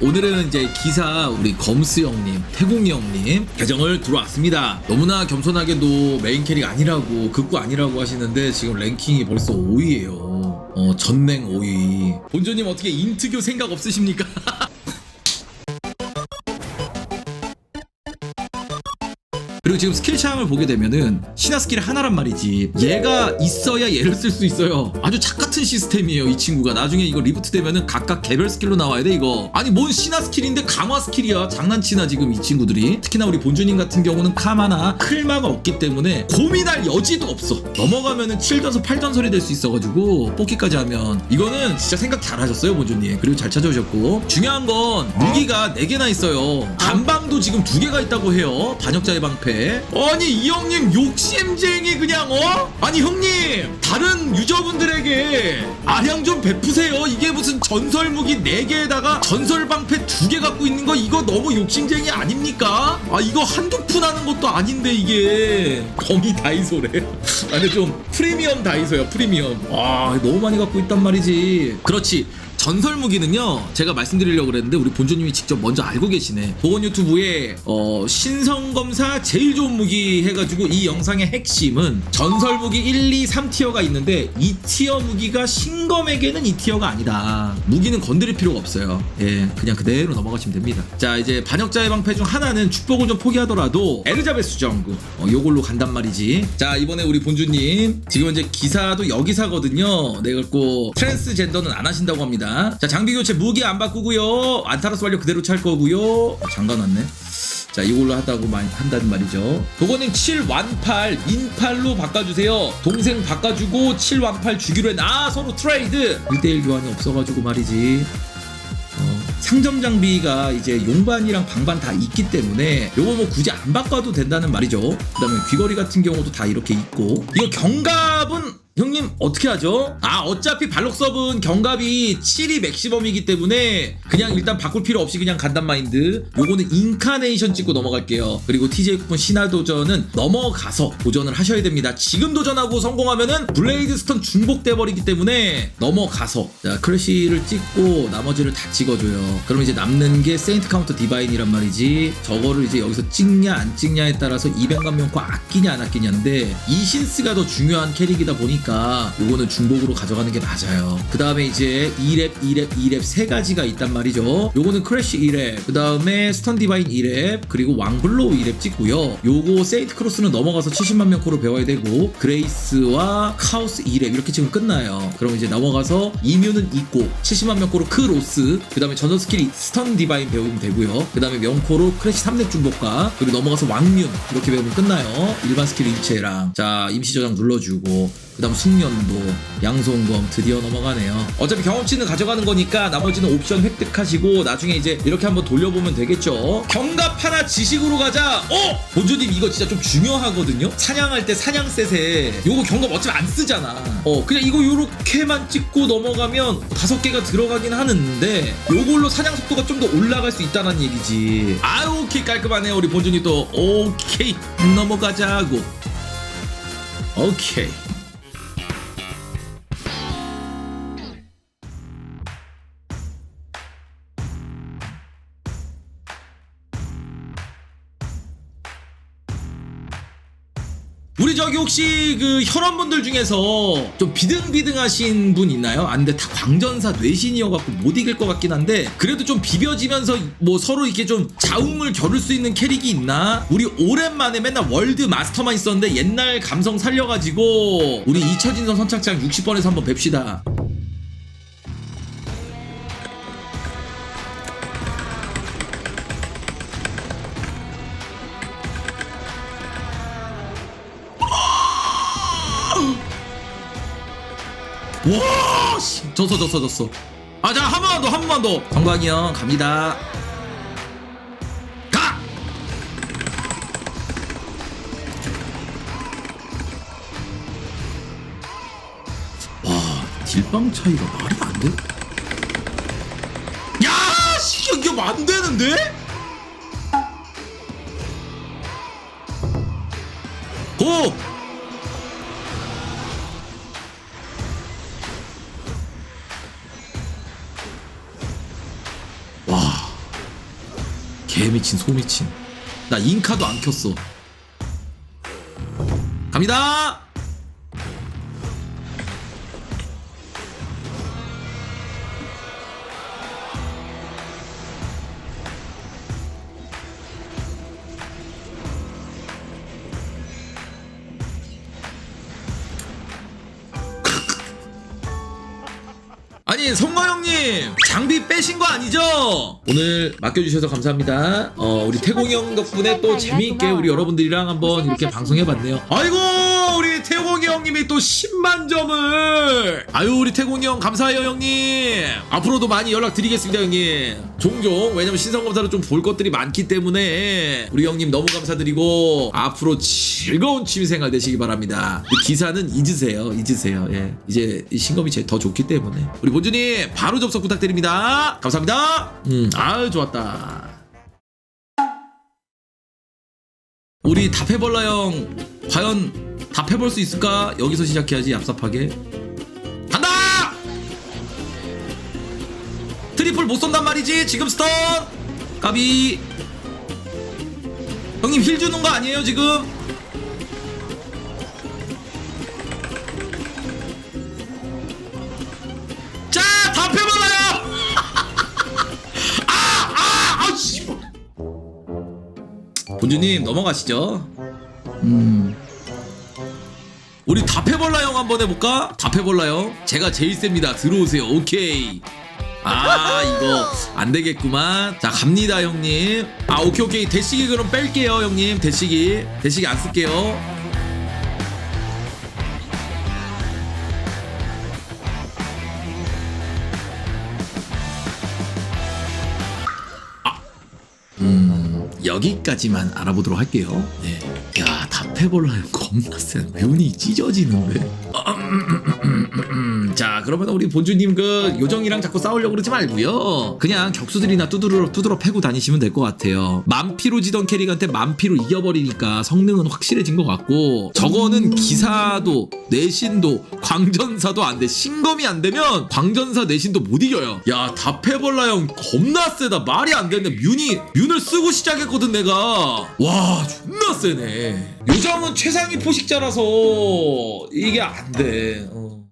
오늘은 이제 기사 우리 검스 형님, 태공이 형님 계정을 들어왔습니다. 너무나 겸손하게도 메인 캐릭 아니라고 극구 아니라고 하시는데 지금 랭킹이 벌써 5위예요. 어 전랭 5위. 본조님 어떻게 인트교 생각 없으십니까? 그리고 지금 스킬 창을 보게 되면은 신화 스킬 하나란 말이지. 얘가 있어야 얘를 쓸 수 있어요. 아주 착 같은 시스템이에요 이 친구가. 나중에 이거 리부트 되면은 각각 개별 스킬로 나와야 돼 이거. 아니 뭔 신화 스킬인데 강화 스킬이야. 장난치나 지금 이 친구들이. 특히나 우리 본주님 같은 경우는 카마나 클마가 없기 때문에 고민할 여지도 없어. 넘어가면은 7전설 8전설이 될 수 있어가지고 뽑기까지 하면. 이거는 진짜 생각 잘 하셨어요 본주님. 그리고 잘 찾아오셨고. 중요한 건 무기가 4개나 있어요. 단방도 지금 2개가 있다고 해요. 반역자의 방패 아니 이 형님 욕심쟁이 그냥 어? 아니 형님 다른 유저분들에게 아량 좀 베푸세요. 이게 무슨 전설 무기 4개에다가 전설 방패 2개 갖고 있는 거 이거 너무 욕심쟁이 아닙니까? 아 이거 한두 푼 하는 것도 아닌데 이게. 거미 다이소래. 아니 좀 프리미엄 다이소야 프리미엄. 아 너무 많이 갖고 있단 말이지. 그렇지 전설 무기는요 제가 말씀드리려고 그랬는데 우리 본조님이 직접 먼저 알고 계시네. 보건 유튜브에 어, 신성검사 제일 좋은 무기 해가지고 이 영상의 핵심은 전설 무기 1, 2, 3티어가 있는데 2티어 무기가 신검에게는 2티어가 아니다. 무기는 건드릴 필요가 없어요. 예 그냥 그대로 넘어가시면 됩니다. 자 이제 반역자의 방패 중 하나는 축복을 좀 포기하더라도 에르자베스 정구 어, 요걸로 간단 말이지. 자 이번에 우리 본주님 지금 이제 기사도 여기사거든요. 네 그래갖고 트랜스젠더는 안 하신다고 합니다 자 장비 교체 무기 안 바꾸고요. 안타라스 완료 그대로 찰 거고요. 잠가놨네. 자 이걸로 하다고 많이 한다는 말이죠. 도건님 7완팔 인팔로 바꿔주세요. 동생 바꿔주고 7완팔 주기로 했나 아 서로 트레이드. 1대1 교환이 없어가지고 말이지. 어, 상점 장비가 이제 용반이랑 방반 다 있기 때문에 요거 뭐 굳이 안 바꿔도 된다는 말이죠. 그 다음에 귀걸이 같은 경우도 다 이렇게 있고. 이거 경갑은 형님 어떻게 하죠? 아 어차피 발록섭은 경갑이 7이 맥시멈이기 때문에 그냥 일단 바꿀 필요 없이 그냥 간단 마인드. 요거는 인카네이션 찍고 넘어갈게요. 그리고 TJ 쿠폰 신화 도전은 넘어가서 도전을 하셔야 됩니다. 지금 도전하고 성공하면은 블레이드 스톤 중복돼 버리기 때문에 넘어가서 자 크래쉬를 찍고 나머지를 다 찍어줘요. 그럼 이제 남는 게 세인트 카운터 디바인이란 말이지. 저거를 이제 여기서 찍냐 안 찍냐에 따라서 200만 명코 아끼냐 안 아끼냐인데 이 신스가 더 중요한 캐릭이다 보니까 요거는 중복으로 가져가는 게 맞아요. 그 다음에 이제 2랩 2랩 2랩 세 가지가 있단 말이죠. 요거는 크래쉬 2랩 그 다음에 스턴 디바인 2랩 그리고 왕블로우 2랩 찍고요. 요거 세이트 크로스는 넘어가서 70만 명 코로 배워야 되고 그레이스와 카오스 2랩 이렇게 지금 끝나요. 그럼 이제 넘어가서 이뮤는 있고 70만 명 코로 크로스 그 다음에 전선 스킬이 스턴 디바인 배우면 되고요. 그 다음에 명코로 크래쉬 3랩 중복과 그리고 넘어가서 왕뮨 이렇게 배우면 끝나요. 일반 스킬 일체랑. 자 임시 저장 눌러주고 그 다음 숙련도 양손검 드디어 넘어가네요. 어차피 경험치는 가져가는 거니까 나머지는 옵션 획득하시고 나중에 이제 이렇게 한번 돌려보면 되겠죠. 경갑 하나 지식으로 가자. 어! 본주님 이거 진짜 좀 중요하거든요. 사냥할 때 사냥셋에 요거 경갑 어차피 안 쓰잖아. 어 그냥 이거 요렇게만 찍고 넘어가면 다섯 개가 들어가긴 하는데 요걸로 사냥 속도가 좀 더 올라갈 수 있다는 얘기지. 아 오케이. 깔끔하네요. 우리 본주님 또. 오케이. 넘어가자고. 오케이 저기 혹시 그 혈원분들 중에서 좀 비등비등하신 분 있나요? 안 돼, 다 광전사 뇌신이어갖고 못 이길 것 같긴 한데 그래도 좀 비벼지면서 뭐 서로 이렇게 좀 자웅을 겨룰 수 있는 캐릭이 있나? 우리 오랜만에 맨날 월드 마스터만 있었는데 옛날 감성 살려가지고 우리 이처진선 선착장 60번에서 한번 뵙시다. 와, 씨, 졌어, 졌어, 졌어. 아, 자, 한 번만 더, 한 번만 더. 정광이 형, 갑니다. 가! 와, 딜빵 차이가 말이 안 돼. 야, 씨, 이게 뭐안 되는데? 고! 개미친 소미친. 나 인카도 안 켰어. 갑니다 아니 성거 형님 장비 빼신 거 아니죠? 오늘 맡겨주셔서 감사합니다. 어 우리 태공이 형 덕분에 또 재미있게 우리 여러분들이랑 한번 이렇게 방송해봤네요. 아이고 우리 태공이 형님이 또 10만 점을 아유 우리 태공이 형 감사해요 형님. 앞으로도 많이 연락드리겠습니다 형님. 종종 왜냐면 신성검사로 좀 볼 것들이 많기 때문에 우리 형님 너무 감사드리고 앞으로 즐거운 취미생활 되시기 바랍니다. 이 기사는 잊으세요 잊으세요. 예 이제 이 신검이 제일 더 좋기 때문에 우리 본주님 바로 접속 부탁드립니다. 감사합니다. 음 아유 좋았다. 우리 답해볼라 형 과연 답해볼 수 있을까? 여기서 시작해야지 얍삽하게 간다! 트리플 못 쏜단 말이지 지금 스턴 까비 형님 힐 주는 거 아니에요 지금? 자 답해볼라요! 아! 아! 아! 씨. 본주님 넘어가시죠 음. 우리 답해볼라 형 한번 해볼까? 답해볼라 형. 제가 제일 셉니다. 들어오세요. 오케이. 아 이거 안 되겠구만. 자 갑니다 형님. 아 오케이 오케이. 대시기 그럼 뺄게요 형님. 대시기 대시기 안 쓸게요 여기까지만 알아보도록 할게요. 네. 야, 답해볼라요. 겁나 센. 눈이 찢어지는데. 자, 그러면 우리 본주님 그 요정이랑 자꾸 싸우려고 그러지 말고요. 그냥 격수들이나 두드러 두드러 패고 다니시면 될 것 같아요. 만피로 지던 캐릭한테 만피로 이겨버리니까 성능은 확실해진 것 같고 저거는 기사도 내신도 광전사도 안 돼. 신검이 안 되면 광전사 내신도 못 이겨요. 야, 답해볼라 형 겁나 세다. 말이 안 되네. 뮤니 뮤를 쓰고 시작했거든 내가. 와, 존나 세네. 요정은 최상위 포식자라서 이게 안 돼. 어.